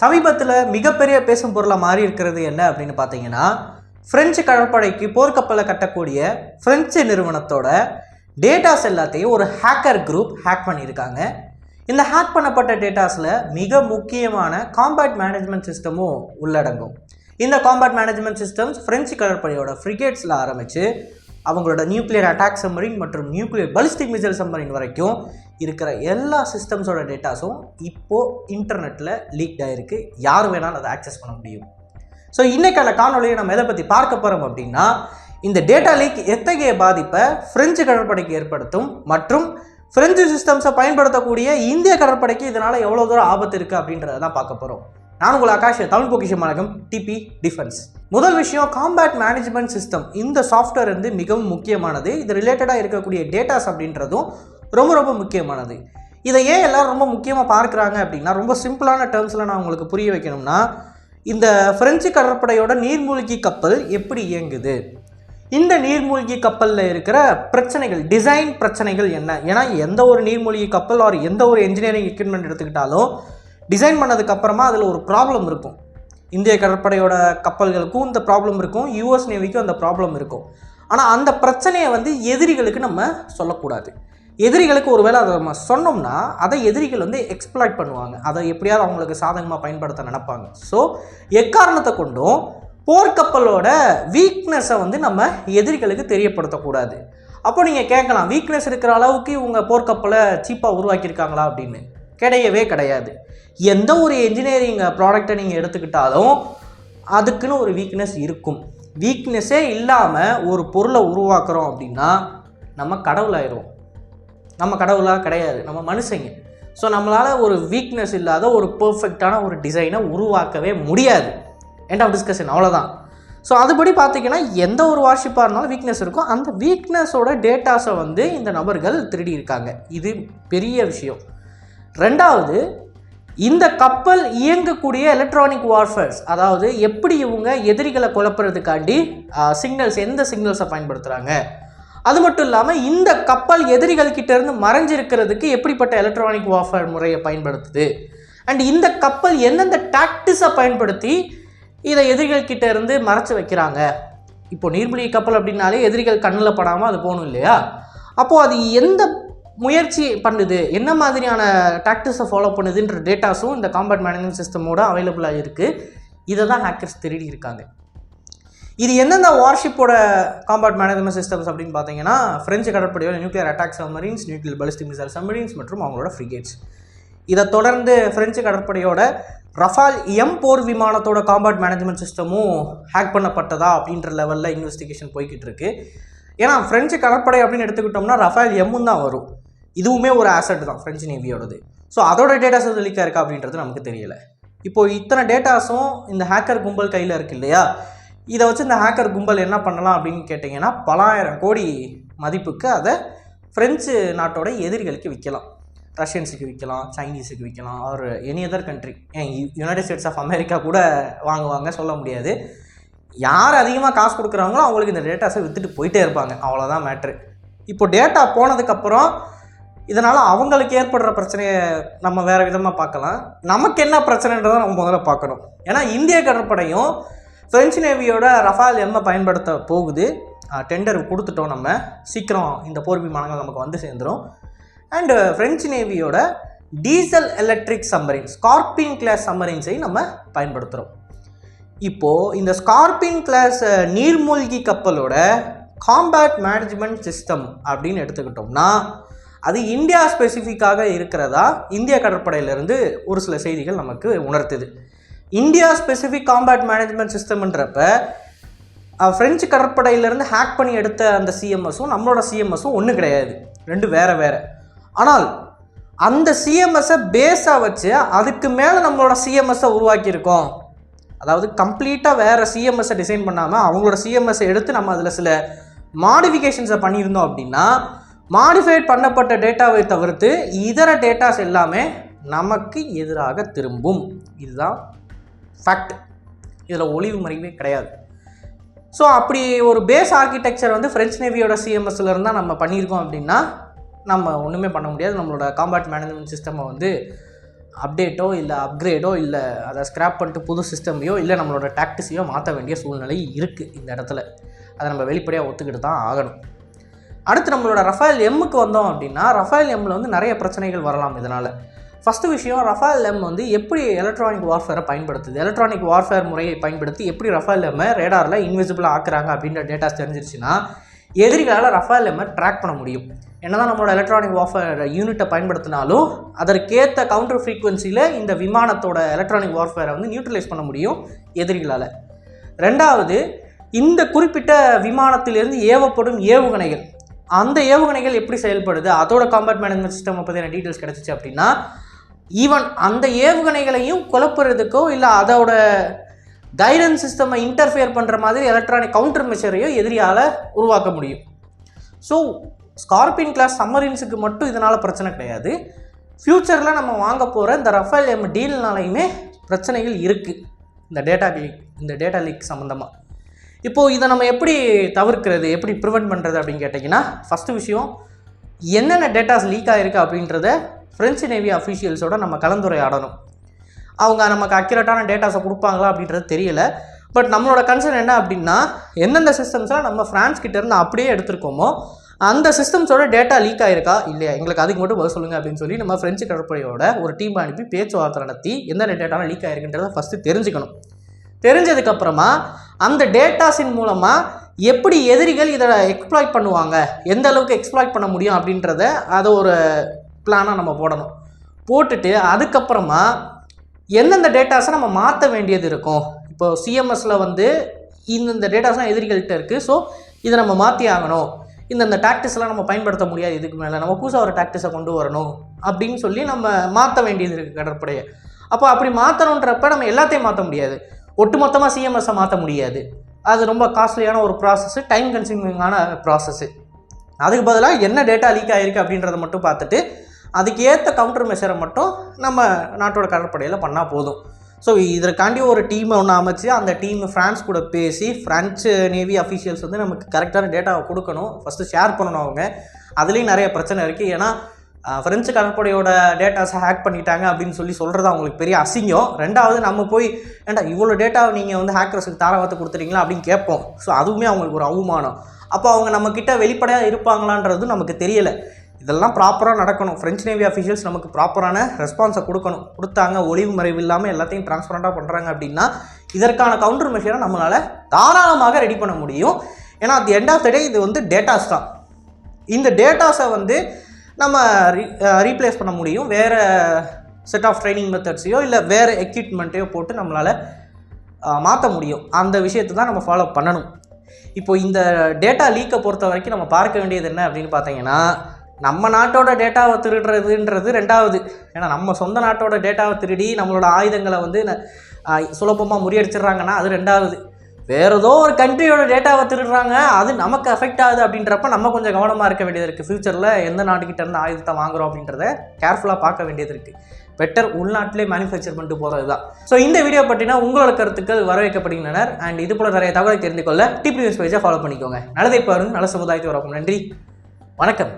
சமீபத்தில் மிகப்பெரிய பேசும் பொருளாக மாறி இருக்கிறது என்ன அப்படின்னு பார்த்தீங்கன்னா ஃப்ரெஞ்சு கடற்படைக்கு போர்க்கப்பலை கட்டக்கூடிய ஃப்ரெஞ்சு நிறுவனத்தோட டேட்டாஸ் எல்லாத்தையும் ஒரு ஹேக்கர் குரூப் ஹேக் பண்ணியிருக்காங்க. இந்த ஹேக் பண்ணப்பட்ட டேட்டாஸில் மிக முக்கியமான காம்பேட் மேனேஜ்மெண்ட் சிஸ்டமும் உள்ளடங்கும். இந்த காம்பேட் மேனேஜ்மெண்ட் சிஸ்டம்ஸ் ஃப்ரெஞ்சு கடற்படையோட ஃப்ரிகேட்ஸில் ஆரம்பித்து அவங்களோட நியூக்ளியர் அட்டாக் சம்மரின் மற்றும் நியூக்ளியர் பலிஸ்டிக் மிசைல் சம்மரின் வரைக்கும் இருக்கிற எல்லா சிஸ்டம்ஸோட டேட்டாஸும் இப்போது இன்டர்நெட்டில் லீக் ஆகிருக்கு யார் வேணாலும் அதை ஆக்சஸ் பண்ண முடியும். ஸோ இன்றைக்கான காணொலியை நம்ம எதை பற்றி பார்க்க போகிறோம் அப்படின்னா இந்த டேட்டா லீக் எத்தகைய பாதிப்பை ஃப்ரெஞ்சு கடற்படைக்கு ஏற்படுத்தும் மற்றும் ஃப்ரெஞ்சு சிஸ்டம்ஸை பயன்படுத்தக்கூடிய இந்திய கடற்படைக்கு இதனால் எவ்வளோ தூரம் ஆபத்து இருக்குது அப்படின்றத தான் பார்க்க போகிறோம் நான் உங்கள் ஆகாஷ் தமிழ் பொக்கிஷம் வணக்கம். டிபி டிஃபென்ஸ் முதல் விஷயம் காம்பேட் மேனேஜ்மெண்ட் சிஸ்டம் இந்த சாஃப்ட்வேர் வந்து மிகவும் முக்கியமானது. இது ரிலேட்டடாக இருக்கக்கூடிய டேட்டாஸ் அப்படின்றதும் ரொம்ப ரொம்ப முக்கியமானது. இதை ஏன் எல்லோரும் ரொம்ப முக்கியமாக பார்க்குறாங்க அப்படின்னா ரொம்ப சிம்பிளான டேர்ம்ஸில் நான் உங்களுக்கு புரிய வைக்கணும்னா இந்த பிரெஞ்சு கடற்படையோட நீர்மூழ்கி கப்பல் எப்படி இயங்குது? இந்த நீர்மூழ்கி கப்பலில் இருக்கிற பிரச்சனைகள் டிசைன் பிரச்சனைகள் என்ன? ஏன்னா எந்த ஒரு நீர்மூழ்கி கப்பல் ஆர் எந்த ஒரு என்ஜினியரிங் எக்யூப்மெண்ட் எடுத்துக்கிட்டாலும் டிசைன் பண்ணதுக்கப்புறமா அதில் ஒரு ப்ராப்ளம் இருக்கும். இந்திய கடற்படையோட கப்பல்களுக்கும் இந்த ப்ராப்ளம் இருக்கும். யூஎஸ் நேவிக்கும் அந்த ப்ராப்ளம் இருக்கும். ஆனால் அந்த பிரச்சனையை வந்து எதிரிகளுக்கு நம்ம சொல்லக்கூடாது. எதிரிகளுக்கு ஒருவேளை அதை நம்ம சொன்னோம்னா அதை எதிரிகள் வந்து எக்ஸ்ப்ளாய்ட் பண்ணுவாங்க. அதை எப்படியாவது அவங்களுக்கு சாதகமாக பயன்படுத்த நினைப்பாங்க. ஸோ எக்காரணத்தை கொண்டும் போர்க்கப்பலோட வீக்னஸை வந்து நம்ம எதிரிகளுக்கு தெரியப்படுத்தக்கூடாது. அப்போ நீங்கள் கேட்கலாம் வீக்னஸ் இருக்கிற அளவுக்கு இவங்க போர்க்கப்பலை சீப்பாக உருவாக்கியிருக்காங்களா அப்படின்னு. கிடையவே கிடையாது. எந்த ஒரு என்ஜினியரிங் ப்ராடக்டை நீங்கள் எடுத்துக்கிட்டாலும் அதுக்குன்னு ஒரு வீக்னஸ் இருக்கும். வீக்னஸே இல்லாமல் ஒரு பொருளை உருவாக்குறோம் அப்படின்னா நம்ம கடவுளாயிடுவோம். நம்ம கடவுளாக கிடையாது. நம்ம மனுஷங்க. ஸோ நம்மளால் ஒரு வீக்னஸ் இல்லாத ஒரு பர்ஃபெக்டான ஒரு டிசைனை உருவாக்கவே முடியாது. எண்ட் ஆஃப் டிஸ்கஷன் அவ்வளோதான் ஸோ அதுபடி பார்த்திங்கன்னா எந்த ஒரு வார்ஷிப்பாக இருந்தாலும் வீக்னஸ் இருக்கும். அந்த வீக்னஸோட டேட்டாஸை வந்து இந்த நபர்கள் திருடி இருக்காங்க. இது பெரிய விஷயம். ரெண்டாவது இந்த கப்பல் இயங்கக்கூடிய எலக்ட்ரானிக் வார்ஃபேர்ஸ் அதாவது எப்படி இவங்க எதிரிகளை குழப்புறதுக்காண்டி சிக்னல்ஸ் எந்த சிக்னல்ஸை பயன்படுத்துகிறாங்க அது மட்டும் இல்லாமல் இந்த கப்பல் எதிரிகள் கிட்டேருந்து மறைஞ்சிருக்கிறதுக்கு எப்படிப்பட்ட எலக்ட்ரானிக் வார்ஃபேர் முறையை பயன்படுத்துது? அண்ட் இந்த கப்பல் எந்தெந்த டாக்டிஸை பயன்படுத்தி இதை எதிரிகள் கிட்ட இருந்து மறைச்சு வைக்கிறாங்க? இப்போ நீர்மூழ்கி கப்பல் அப்படின்னாலே எதிரிகள் கண்ணில் படாமல் அது போகணும் இல்லையா? அப்போது அது எந்த முயற்சி பண்ணுது. என்ன மாதிரியான டாக்டிஸை ஃபாலோ பண்ணுதுன்ற டேட்டாஸும் இந்த காம்பேட் மேனேஜ்மெண்ட் சிஸ்டமோட அவைலபிளாக இருக்குது இதை தான் ஹேக்கர்ஸ் திருடி இருக்காங்க. இது எந்தெந்த வார்ஷிப்போட காம்பேட் மேனேஜ்மெண்ட் சிஸ்டம்ஸ் அப்படின்னு பார்த்தீங்கன்னா French கடற்படையோட nuclear attack submarines nuclear ballistic missile submarines மற்றும் அவங்களோட ஃப்ரிகேட்ஸ் இதை தொடர்ந்து ஃப்ரெஞ்சு கடற்படையோட ரஃபால் எம் போர் விமானத்தோட காம்பேட் மேனேஜ்மெண்ட் சிஸ்டமும் ஹேக் பண்ணப்பட்டதா அப்படின்ற லெவலில் இன்வெஸ்டிகேஷன் போய்கிட்டு இருக்கு. ஏன்னா ஃப்ரெஞ்சு கடற்படை அப்படின்னு எடுத்துக்கிட்டோம்னா ரஃபால் எம்மும் தான் வரும். இதுவுமே ஒரு ஆசட் தான் ஃப்ரெஞ்சு நேவியோடது ஸோ அதோட டேட்டாஸ் லீக்காக இருக்கா அப்படின்றது நமக்கு தெரியல. இப்போது இத்தனை டேட்டாஸும் இந்த ஹேக்கர் கும்பல் கையில் இருக்கு இல்லையா? இதை வச்சு இந்த ஹேக்கர் கும்பல் என்ன பண்ணலாம் அப்படின்னு கேட்டிங்கன்னா பலாயிரம் கோடி மதிப்புக்கு அதை ஃப்ரெஞ்சு நாட்டோட எதிரிகளுக்கு விற்கலாம் ரஷ்யன்ஸுக்கு விற்கலாம் சைனீஸுக்கு விற்கலாம் ஆர் எனி அதர் கண்ட்ரி ஏன் யுனைடெட் ஸ்டேட்ஸ் ஆஃப் அமெரிக்கா கூட வாங்குவாங்க சொல்ல முடியாது. யார் அதிகமாக காசு கொடுக்குறாங்களோ அவங்களுக்கு இந்த டேட்டாஸை விற்றுட்டு போயிட்டே இருப்பாங்க. அவ்வளோதான் மேட்ரு இப்போ டேட்டா போனதுக்கப்புறம் இதனால் அவங்களுக்கு ஏற்படுற பிரச்சனையை நம்ம வேறு விதமாக பார்க்கலாம். நமக்கு என்ன பிரச்சனைன்றதை நம்ம முதல்ல பார்க்கணும். ஏன்னா இந்திய கடற்படையும் ஃப்ரெஞ்சு நேவியோட ரஃபால் எம்மை பயன்படுத்த போகுது. டெண்டர் கொடுத்துட்டோம் நம்ம. சீக்கிரம் இந்த போர் விமானங்கள் நமக்கு வந்து சேர்ந்துடும் and French நேவியோட diesel electric submarine Scorpene class சம்மரின்ஸை நம்ம பயன்படுத்துகிறோம் இப்போது இந்த ஸ்கார்பின் கிளாஸ் நீர்மூழ்கி கப்பலோட காம்பேட் மேனேஜ்மெண்ட் சிஸ்டம் அப்படின்னு எடுத்துக்கிட்டோம்னா அது இந்தியா ஸ்பெசிஃபிக்காக இருக்கிறதா? இந்திய கடற்படையிலேருந்து ஒரு சில செய்திகள் நமக்கு உணர்த்துது. இந்தியா ஸ்பெசிஃபிக் காம்பேட் மேனேஜ்மெண்ட் சிஸ்டம்ன்றப்ப ஃப்ரெஞ்சு கடற்படையிலேருந்து ஹேக் பண்ணி எடுத்த அந்த சிஎம்எஸும் நம்மளோட சிஎம்எஸும் ஒன்றும் கிடையாது. ரெண்டு வேறு வேறு. ஆனால் அந்த சிஎம்எஸை பேஸாக வச்சு அதுக்கு மேலே நம்மளோட சிஎம்எஸை உருவாக்கியிருக்கோம். அதாவது கம்ப்ளீட்டாக வேறு சிஎம்எஸை டிசைன் பண்ணாமல் அவங்களோட சிஎம்எஸை எடுத்து நம்ம அதில் சில மாடிஃபிகேஷன்ஸை பண்ணியிருந்தோம் அப்படின்னா மாடிஃபைட் பண்ணப்பட்ட டேட்டாவை தவிர்த்து இதர டேட்டாஸ் எல்லாமே நமக்கு எதிராக திரும்பும். இதுதான் ஃபேக்ட் இதில் ஒளிவு மறைவே கிடையாது. ஸோ அப்படி ஒரு பேஸ் ஆர்கிடெக்சர் வந்து ஃப்ரெஞ்ச் நேவியோட சிஎம்எஸ்ல இருந்தால் நம்ம பண்ணியிருக்கோம் அப்படின்னா நம்ம ஒன்றுமே பண்ண முடியாது. நம்மளோட காம்பேட் மேனேஜ்மெண்ட் சிஸ்டமை வந்து அப்டேட்டோ இல்லை அப்கிரேடோ இல்லை அதை ஸ்க்ராப் பண்ணிட்டு புது சிஸ்டமையோ இல்லை நம்மளோட டாக்டிஸையோ மாற்ற வேண்டிய சூழ்நிலை இருக்குது இந்த இடத்துல. அதை நம்ம வெளிப்படையாக ஒத்துக்கிட்டு தான் ஆகணும். அடுத்து நம்மளோட ரஃபேல் எம்முக்கு வந்தோம் அப்படின்னா ரஃபேல் எம்மில் வந்து நிறைய பிரச்சனைகள் வரலாம் இதனால். ஃபஸ்ட்டு விஷயம் ரஃபேல் எம் வந்து எப்படி எலக்ட்ரானிக் வார்ஃபேரை பயன்படுத்துது? எலக்ட்ரானிக் வார்ஃபேர் முறையை பயன்படுத்தி எப்படி ரஃபேல் எம்மை ரேடாரில் இன்விசிபிளாக ஆக்குறாங்க அப்படின்ற டேட்டாஸ் தெரிஞ்சிருச்சுன்னா எதிரிகளால் ரஃபேல் எம்மை ட்ராக் பண்ண முடியும். என்னதான் நம்மளோட எலக்ட்ரானிக் வார்ஃபேர் யூனிட்டை பயன்படுத்தினாலும் அதற்கேற்ற கவுண்டர் ஃப்ரீக்குவென்சியில் இந்த விமானத்தோட எலக்ட்ரானிக் வார்ஃபேரை வந்து நியூட்ரலைஸ் பண்ண முடியும் எதிரிகளால். ரெண்டாவது இந்த குறிப்பிட்ட விமானத்திலிருந்து ஏவப்படும் ஏவுகணைகள் அந்த ஏவுகணைகள் எப்படி செயல்படுது? அதோட காம்பேட் மேனேஜ்மெண்ட் சிஸ்டம் பற்றின டீட்டெயில்ஸ் கிடச்சிச்சு அப்படின்னா ஈவன் அந்த ஏவுகணைகளையும் குழப்புறதுக்கோ இல்லை அதோட கைடன்ஸ் சிஸ்டமை இன்டர்ஃபியர் பண்ணுற மாதிரி எலக்ட்ரானிக் கவுண்டர் மெஷரையோ எதிரியால் உருவாக்க முடியும். ஸோ ஸ்கார்பியன் கிளாஸ் சம்மரின்ஸுக்கு மட்டும் இதனால் பிரச்சனை கிடையாது. ஃப்யூச்சரில் நம்ம வாங்க போகிற இந்த ரஃபேல் எம் டீல்னாலையுமே பிரச்சனைகள் இருக்குது இந்த டேட்டா லீக் இந்த டேட்டா லீக் சம்மந்தமாக இப்போது இதை நம்ம எப்படி தவிர்க்கிறது எப்படி ப்ரிவெண்ட் பண்ணுறது அப்படின்னு கேட்டிங்கன்னா ஃபஸ்ட்டு விஷயம் என்னென்ன டேட்டாஸ் லீக் ஆகிருக்கு அப்படின்றத ஃப்ரெஞ்சு நேவி அஃபீஷியல்ஸோட நம்ம கலந்துரையாடணும். அவங்க நமக்கு அக்யூரேட்டான டேட்டாஸை கொடுப்பாங்களா அப்படின்றது தெரியல. பட் நம்மளோட கன்சர்ன் என்ன அப்படின்னா எந்தெந்த சிஸ்டம்ஸ்லாம் நம்ம ஃப்ரான்ஸ் கிட்டேருந்து அப்படியே எடுத்திருக்கோமோ அந்த சிஸ்டம்ஸோட டேட்டா லீக் ஆகிருக்கா இல்லையா? எங்களுக்கு அதுக்கு மட்டும் பதில் சொல்லுங்கள் அப்படின்னு சொல்லி நம்ம ஃப்ரெஞ்சு கடற்படையோட ஒரு டீம் அனுப்பி பேச்சுவார்த்தை நடத்தி எந்தெந்த டேட்டாலாம் லீக் ஆகிருக்குன்றதை ஃபஸ்ட்டு தெரிஞ்சுக்கணும். தெரிஞ்சதுக்கப்புறமா அந்த டேட்டாஸின் மூலமாக எப்படி எதிரிகள் இதை எக்ஸ்ப்ளாய்ட் பண்ணுவாங்க? எந்த அளவுக்கு எக்ஸ்ப்ளாய்ட் பண்ண முடியும் அப்படின்றத அதை ஒரு பிளானாக நம்ம போடணும். போட்டுட்டு அதுக்கப்புறமா எந்தெந்த டேட்டாஸை நம்ம மாற்ற வேண்டியது இருக்கும்? இப்போ சிஎம்எஸில் வந்து இந்தந்த டேட்டாஸ்லாம் எதிரிகள்கிட்ட இருக்குது ஸோ இதை நம்ம மாற்றி ஆகணும். இந்தந்த டாக்டிஸ்லாம் நம்ம பயன்படுத்த முடியாது இதுக்கு மேலே. நம்ம புதுசாக ஒரு டாக்டிஸை கொண்டு வரணும் அப்படின்னு சொல்லி நம்ம மாற்ற வேண்டியது இருக்குது கடற்படையை. அப்போ அப்படி மாற்றணுன்றப்ப நம்ம எல்லாத்தையும் மாற்ற முடியாது. ஒட்டுமொத்தமாக சிஎம்எஸ்ஸை மாற்ற முடியாது. அது ரொம்ப காஸ்ட்லியான ஒரு ப்ராசஸ்ஸு டைம் கன்சியூமிங்கான ப்ராசஸ்ஸு அதுக்கு பதிலாக என்ன டேட்டா லீக் ஆகிருக்கு அப்படின்றத மட்டும் பார்த்துட்டு அதுக்கு ஏற்ற கவுண்டர் மெஷரை மட்டும் நம்ம நாட்டோட கடற்படையில் பண்ணால் போதும். ஸோ இதற்காண்டி ஒரு டீமை ஒன்று அமைச்சு அந்த டீம் ஃப்ரான்ஸ் கூட பேசி ஃப்ரெஞ்சு நேவி அஃபீஷியல்ஸ் வந்து நமக்கு கரெக்டான டேட்டாவை கொடுக்கணும். ஃபஸ்ட்டு ஷேர் பண்ணணும் அவங்க. அதுலேயும் நிறைய பிரச்சனை இருக்குது ஏன்னா ஃப்ரெஞ்சு கடற்படையோட டேட்டாஸை ஹேக் பண்ணிட்டாங்க அப்படின்னு சொல்லி சொல்கிறது அவங்களுக்கு பெரிய அசிங்கம். ரெண்டாவது நம்ம போய் ஏன்டா இவ்வளோ டேட்டாவை நீங்கள் வந்து ஹேக்கர்ஸுக்கு தாராவத்தை கொடுத்துறீங்களா அப்படின்னு கேட்போம். ஸோ அதுவுமே அவங்களுக்கு ஒரு அவமானம். அப்போ அவங்க நம்மக்கிட்ட வெளிப்படையாக இருப்பாங்களான்றது நமக்கு தெரியலை. இதெல்லாம் ப்ராப்பராக நடக்கணும். ஃப்ரெஞ்ச் நேவி அஃபீஷியல்ஸ் நமக்கு ப்ராப்பரான ரெஸ்பான்ஸை கொடுக்கணும். கொடுத்தாங்க ஒளிவு மறைவு இல்லாமல் எல்லாத்தையும் டிரான்ஸ்பரண்ட்டாக பண்ணுறாங்க அப்படின்னா இதற்கான கவுண்டர் மெஷரை நம்மளால் தாராளமாக ரெடி பண்ண முடியும். ஏன்னா அது எண்ட் ஆஃப் த டே இது வந்து டேட்டாஸ் தான். இந்த டேட்டாஸை வந்து நம்ம ரீ ரீப்ளேஸ் பண்ண முடியும். வேறு செட் ஆஃப் ட்ரைனிங் மெத்தட்ஸையோ இல்லை வேறு எக்யூப்மெண்ட்டையோ போட்டு நம்மளால் மாற்ற முடியும். அந்த விஷயத்தை தான் நம்ம ஃபாலோ பண்ணணும். இப்போது இந்த டேட்டா லீக்கை பொறுத்த வரைக்கும் நம்ம பார்க்க வேண்டியது என்ன அப்படின்னு பார்த்தீங்கன்னா நம்ம நாட்டோட டேட்டாவை திருடுறதுன்றது ரெண்டாவது. ஏன்னா நம்ம சொந்த நாட்டோட டேட்டாவை திருடி நம்மளோட ஆயுதங்களை வந்து சுலபமாக முறியடிச்சிடுறாங்கன்னா அது ரெண்டாவது. வேற ஏதோ ஒரு கண்ட்ரியோட டேட்டாவை திருடுறாங்க. அது நமக்கு அஃபெக்ட் ஆகுது அப்படின்றப்ப நம்ம கொஞ்சம் கவனமாக இருக்க வேண்டியது இருக்குது ஃப்யூச்சரில் எந்த நாட்டுக்கிட்ட இருந்து ஆயுதத்தை வாங்குறோம் அப்படின்றத கேர்ஃபுல்லாக பார்க்க வேண்டியது இருக்குது பெட்டர் உள்நாட்டிலே மேனுஃபேக்சர் பண்ணிட்டு போகிறது தான் ஸோ இந்த வீடியோ பற்றினா உங்களோட கருத்துக்கள் வரவேற்கப்படுகின்றன அண்ட் இது போல நிறைய தகவலை தெரிந்து கொள்ள டிபி நியூஸ் பேஜை ஃபாலோ பண்ணிக்கோங்க. நல்லதை பாருங்க. நல்ல சமுதாயத்தை வரப்போம் நன்றி. வணக்கம்.